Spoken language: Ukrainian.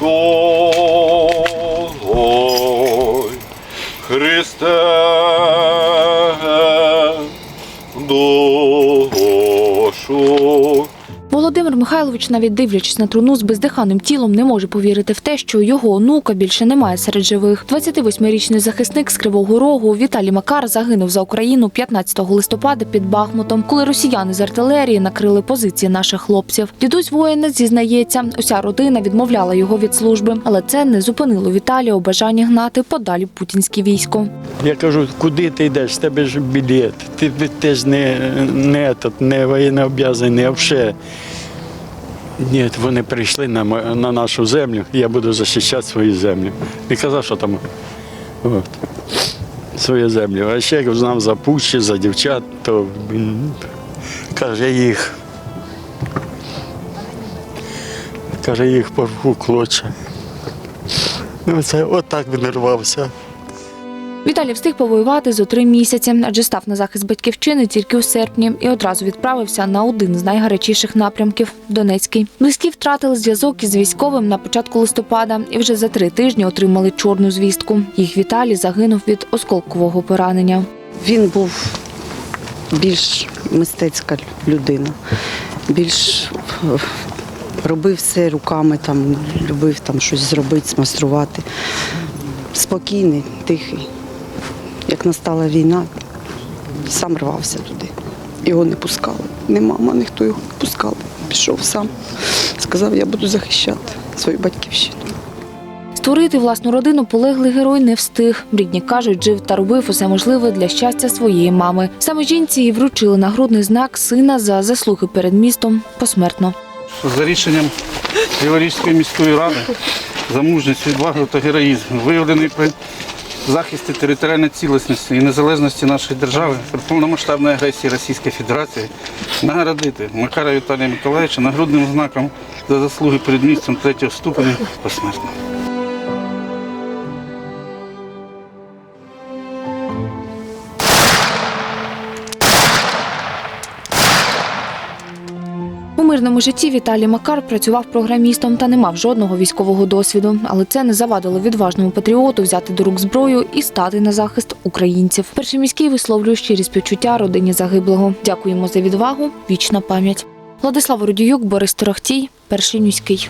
哥 Михайлович, навіть дивлячись на труну з бездиханним тілом, не може повірити в те, що його онука більше немає серед живих. 28-річний захисник з Кривого Рогу Віталій Макар загинув за Україну 15 листопада під Бахмутом, коли росіяни з артилерії накрили позиції наших хлопців. Дідусь воїна зізнається, уся родина відмовляла його від служби, але це не зупинило Віталія у бажанні гнати подалі путінське військо. Я кажу, куди ти йдеш? Тебе ж білет. Ти, ти ж не, не, этот, не воєннообов'язаний, взагалі. Ні, вони прийшли на, на нашу землю, я буду захищати свою землю. Не казав, що там от, свою землю. А ще як знав за пущі, за дівчат, то каже, їх. Каже, їх порву клоча. Ну, це отак він рвався. Віталій встиг повоювати зо три місяці, адже став на захист батьківщини тільки у серпні і одразу відправився на один з найгарячіших напрямків Донецький. Близькі втратили зв'язок із військовим на початку листопада і вже за три тижні отримали чорну звістку. Їх Віталій загинув від осколкового поранення. Він був більш мистецька людина, більш е, робив все руками, там, любив там щось зробити, смаструвати. Спокійний, тихий. Як настала війна, сам рвався туди. Його не пускали. Ні мама, ніхто його не пускав. Пішов сам. Сказав, я буду захищати свою батьківщину. Створити власну родину полеглий герой не встиг. Рідні кажуть, жив та робив усе можливе для щастя своєї мами. Саме жінці і вручили нагрудний знак сина за заслуги перед містом посмертно. За рішенням Криворізької міської ради за мужність, відвагу та героїзм, виявлений при захисті територіальної цілісності і незалежності нашої держави при повномасштабної агресії Російської Федерації нагородити Макара Віталія Миколаївича нагрудним знаком за заслуги перед місцем третього ступеня посмертно. Мирному житті Віталій Макар працював програмістом та не мав жодного військового досвіду, але це не завадило відважному патріоту взяти до рук зброю і стати на захист українців. Перший міський висловлює щирі співчуття родині загиблого. Дякуємо за відвагу. Вічна пам'ять. Владислав Родіюк, Борис Торохтій, перший міський.